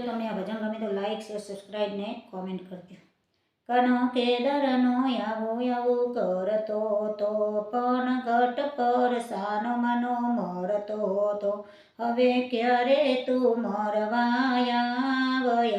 જો તમને આ ભજન ગમે તો લાઈક શેર સબસ્ક્રાઈબ ને કોમેન્ટ કરજો. કનો કેદરનો આવું આવું કરતો તો, પણ ઘટ પર સાનો મનો મરતો તો. હવે ક્યારે તું મરવાયા?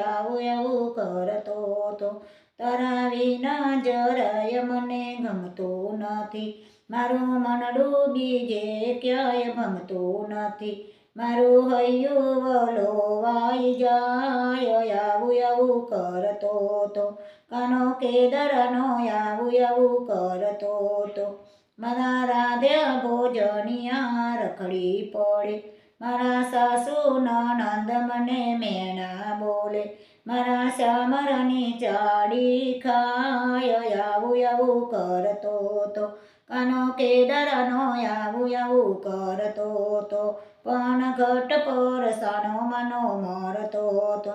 આવું આવું કરતો તો. તારા વિના જરાય મને ગમતું નથી. મારું મન ડૂબી જે ક્યાંય ભમતું નથી. મારું હૈયું વલોવાઈ જાય, આવું આવું કરતો તો. કાનો કેદરનો આવું આવું કરતો તો. મારા રાધ્યા ભોજનિયા રખડી પડે. મારા સાસુ નંદ મને મેણા બોલે. મારા શામરની ચાડી ખાય, આવું આવું કરતો તો. કાનો કેદારનો આવું આવું કરતો હતો. પણ ઘટ પર સાનો મનો મરતો હતો.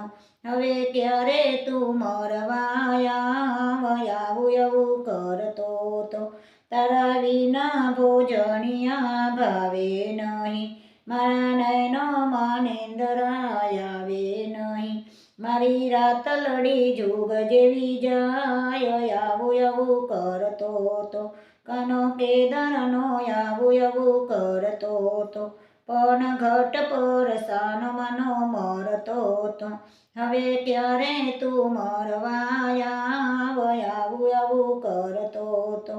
હવે ક્યારે તું મરવાયા? આવું આવું કરતો તો તારા વિના ભોજનિયા ભાવે નહીં. મારા નયનો માનેન્દ્રાય આવે નહીં. મારી રાત લડી જુગ જેવી જાય. આવું આવું કરતો તો કાનો કેદારનો આવું આવું કરતો તો પણ ઘટ પર સાનો મનો મરતો તો હવે ક્યારે તું મરવાયા આવું આવું કરતો તો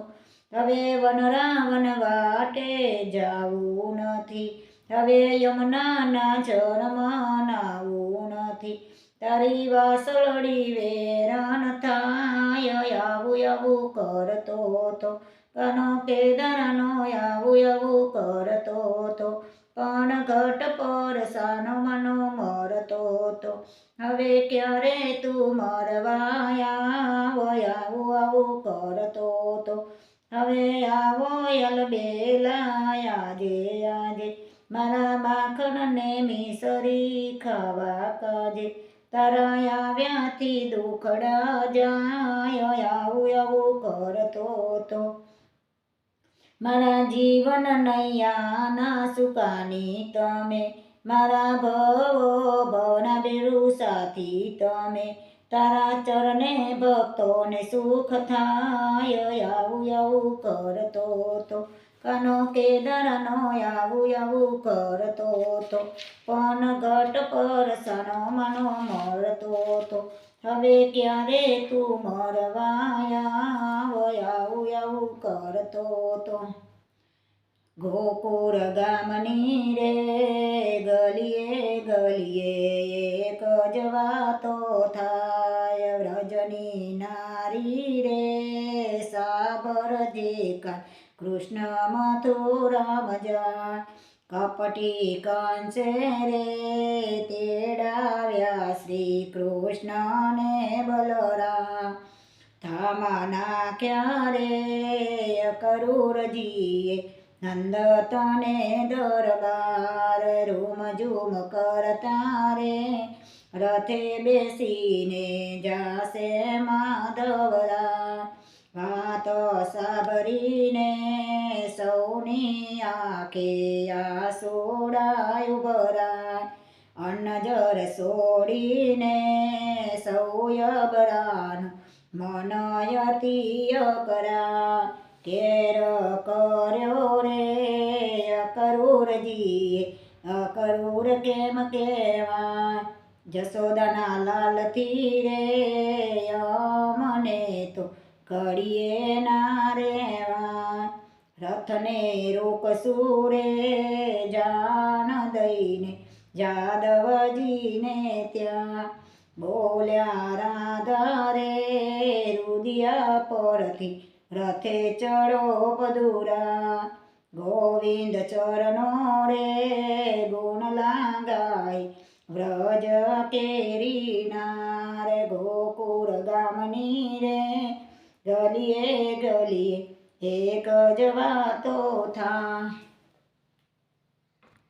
હવે વનરાવન વાટે જાવું નથી હવે યમુનાના જળમાં નાવું નથી તારી વાસળડી વેરાન થાય આવું આવું કરતો તો કનો કેદારનો આવું આવું કરતો હતો. પણ ઘટ પર સાનો મનો મરતો હતો. હવે ક્યારે તું મરવાયા આવું આવું કરતો હતો. હવે આવો યલ બેલા આજે આજે. મારા માખણને મિસરી ખાવા કાજે. તારા આવ્યાથી દુખડા જાય. આવું આવું કરતો તો મારા જીવન નૈયાના સુકાની તમે, મારા ભવો ભવના બેરુ સાથી તમે, તારા ચરણે ભક્તોને સુખ થાય, આવું આવું કરતો તો. કાનો કેદારનો આવું આવું કરતો તો, પણ ઘટ પર સનો મનો મળતો તો. હવે ક્યારે તું મરવાયા આવું આવું કરતો તો. ગોકુળ ગામની રે, ગલીએ ગલીએ એક જ વાતો થાય. વ્રજની નારી રે સાબર દેખા કૃષ્ણ મથુરામ જા કપટી કંસે રે કૃષ્ણને બલરા થામા ક્યારે કરૂરજીએ નંદ તને દરબાર રૂમ ઝૂમ કરતા રે. રથે બેસીને જાશે માધવરા, વાત સાબરીને સૌની આંખે આ સોડાયું ભરાય અન્ન જર સોડીને સૌયબરાન મનયતીય કરા. કેર કર્યો રે અકરૂરજીએ અકરૂર કેમ કેવા જસોદાના લાલથી રે મને તો કરીએ ના રેવા રથને રોકશું રે જાન દઈને જાદવજીને ત્યાં બોલ્યા રાધા રે રુદિયા પરથી રથે ચડો પદુરા ગોવિંદ ચરણો રે ગુણ લાંગાય વ્રજ કેરી નાર ગોકુળ ગામની રે ગલીએ ગલીએ એક જ વાતો થા